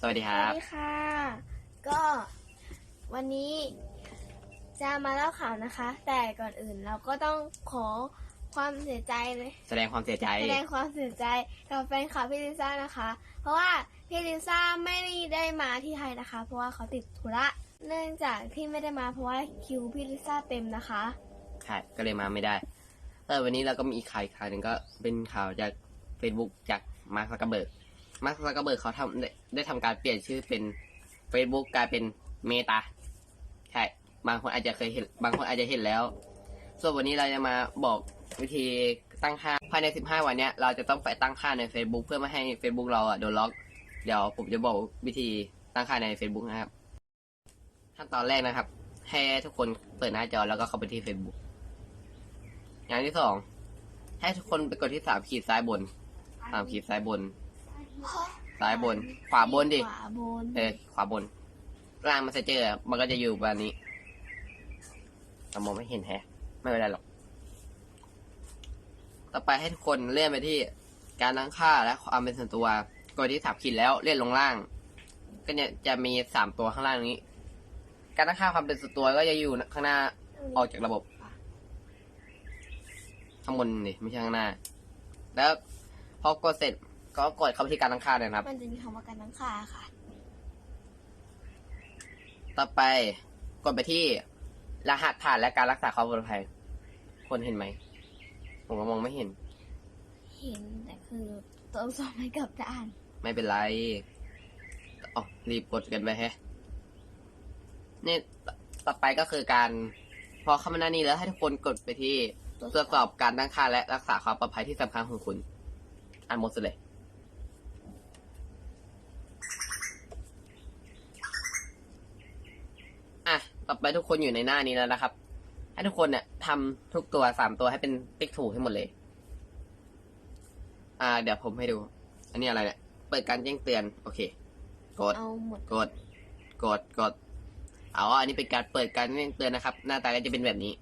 สวัสดีคสรัวับ สดีค่ะ ก็วันนี้จะมาเล่าข่าวนะคะ แต่ก่อนอื่นเราก็ต้องขอความเสียใจเลยแสดงความเสียใจ แสดงความเสียใจกับแฟนคลับพี่ลิซ่านะคะ เพราะว่าพี่ลิซ่าไม่ได้มาที่ไทยนะคะ เพราะว่าเขาติดธุระเนื่องจากที่ไม่ได้มาเพราะว่าคิวพี่ลิซ่าเต็มนะคะใช่ก็เลยมาไม่ได้แต่วันนี้เราก็มีอีกข่าวอีกข่าวหนึ่งก็เป็นข่าวจาก Facebook จากมาร์คซักเกอร์เบิร์ก มาร์คซักเกอร์เบิร์กเขาทำได้ได้ทำการเปลี่ยนชื่อเป็น Facebook กลายเป็นเมตาใช่ บางคนอาจจะเคยเห็น บางคนอาจจะเห็นแล้ว ส่วนวันนี้เราจะมาบอกวิธีตั้งค่าภายใน 15 วันเนี้ย เราจะต้องไปตั้งค่าใน Facebook เพื่อไม่ให้ Facebook เราอะโดนล็อก เดี๋ยวผมจะบอกวิธีตั้งค่าใน Facebook นะครับ ขั้นตอนแรกนะครับ ให้ทุกคนเปิดหน้าจอแล้วก็เข้าไปที่ Facebook อย่างที่สองให้ทุกคนไปกดที่สามขีดซ้ายบนสามขีดซ้ายบน ซ้ายบน ขวาบนดิ ขวาบน เออ ขวาบน ล่างมันจะเจอ มันก็จะอยู่แบบนี้เรามองไม่เห็นแฮะ ไม่เป็นไรหรอก ต่อไปให้ทุกคนเลื่อนไปที่การตั้งค่าและความเป็นส่วนตัวกดที่สามขีดแล้วเลื่อนลงล่าง ก็เนี่ยจะมีสามตัวข้างล่างนี้ การตั้งค่าความเป็นส่วนตัวก็จะอยู่ข้างหน้าออกจากระบบ ข้างบนนี่ไม่ใช่ข้างหน้า แล้วพอกดเสร็จ ก็กดเข้าไปที่การตั้งค่าเลยนะครับ มันจะมีคำว่าการตั้งค่าค่ะ ต่อไปกดไปที่รหัสผ่านและการรักษาความปลอดภัย คนเห็นไหม ผมก็มองไม่เห็น เห็นแต่คือตัวอักษรไม่กลับด้าน ไม่เป็นไรอ๋อรีบกดกันไปแฮะ นี่ตต่อไปก็คือการ พอเข้ามาหน้านี้แล้วให้ทุกคนกดไปที่ตรวจสอบการตั้งค่าและรักษาความปลอดภัยที่สำคัญของคุณอ่านหมดสุดเลย ต่อไปทุกคนอยู่ในหน้านี้แล้วนะครับ ให้ทุกคนเนี่ยทำทุกตัวสามตัวให้เป็นติ๊กถูกให้หมดเลย อ่า เดี๋ยวผมให้ดู อันนี้อะไรเนี่ยเปิดการแจ้งเตือน โอเค กด เอาหมดกด กด กด เอาอันนี้เป็นการเปิดการแจ้งเตือนนะครับ หน้าตาก็จะเป็นแบบนี้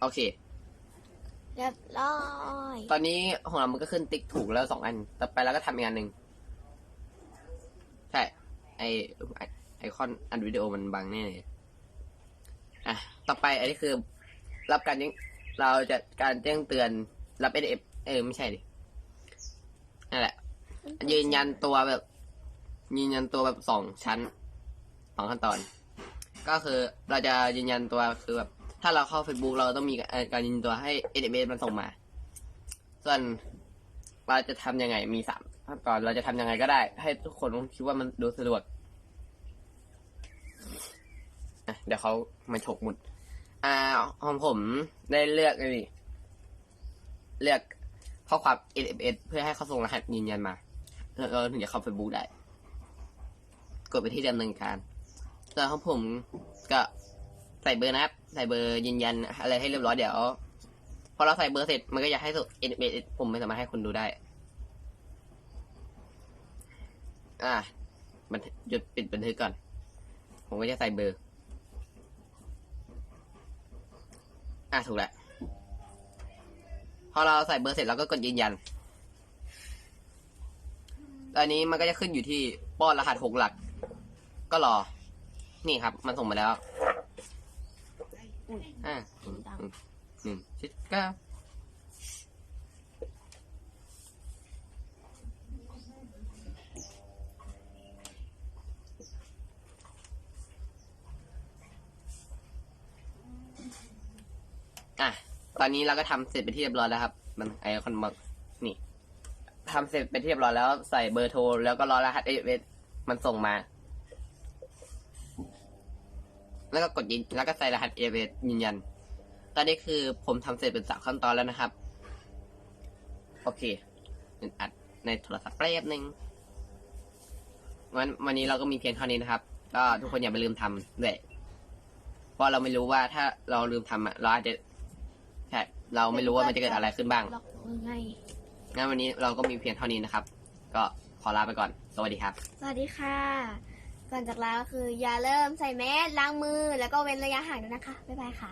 โอเค เรียบร้อย ตอนนี้ของเรามันก็ขึ้นติ๊กถูกแล้วสองอัน ต่อไปเราก็ทำอีกอันหนึ่งใช่ ไอไอคอนอันวิดีโอมันบังแน่เลยอะ ต่อไปอันนี้คือ รับการแจ้งเราจะการแจ้งเตือนรับเอฟเออไม่ใช่ดินั่นแหละ ยืนยันตัวแบบยืนยันตัวแบบสองชั้นสองขั้นตอน ก็คือเราจะยืนยันตัวคือแบบถ้าเราเข้า Facebook เราต้องมีการยืนยันตัวให้ SMS มันส่งมา ส่วนเราจะทำยังไงมีสาม ขั้นตอนเราจะทำยังไงก็ได้ ให้ทุกคนคิดว่ามันดูสะดวกเดี๋ยวเขามาฉกหมุด อ่าของผมได้เลือกนี่เลือกข้อความ SMS เพื่อให้เขาส่งรหัสยืนยันมาแล้วเราถึงจะเข้า Facebook ได้ กดไปที่ดำเนินการส่วนของผมก็ใส่เบอร์นะครับ ใส่เบอร์ยืนยันอะไรให้เรียบร้อยเดี๋ยว พอเราใส่เบอร์เสร็จมันก็จะให้ส่ง SMS ผมไม่สามารถให้คนดูได้ อ่าบันทึกหยุดปิดบันทึกก่อน ผมก็จะใส่เบอร์ อะถูกแล้วพอเราใส่เบอร์เสร็จเราก็กดยืนยัน ตอนนี้มันก็จะขึ้นอยู่ที่ป้อนรหัสหกหลัก ก็รอ นี่ครับ มันส่งมาแล้วอุ้ยอ่าดังหนึ่งชิดเก้า อะ ตอนนี้เราก็ทำเสร็จไปนที่เรียบร้อยแล้วครับ มันไอคอนมานี่ทำเสร็จไปนที่เรียบร้อยแล้วใส่เบอร์โทร แล้วก็รอรหัสเอเมันส่งมา แล้วก็กดยืนแล้วก็ใส่รหัสเอเยืนยัน ตอนนี้คือผมทำเสร็จเป็นสามขั้นตอนแล้วนะครับ โอเคอัดในโทรศัพท์แป๊บนึงวันวันนี้เราก็มีเพียงเท่านี้นะครับ ก็ทุกคนอย่าไปลืมทำด้วยเพราะเราไม่รู้ว่าถ้าเราลืมทำอะเราอาจจะ ใช่ เราไม่รู้ว่ามันจะเกิดอะไรขึ้นบ้างล็อกยังไงงั้นวันนี้เราก็มีเพียงเท่านี้นะครับ ก็ขอลาไปก่อน สวัสดีครับ สวัสดีค่ะ ก่อนจากลาก็คืออย่าเริ่มใส่แมสล้างมือ แล้วก็เว้นระยะห่างด้วยนะคะ บ๊ายบายค่ะ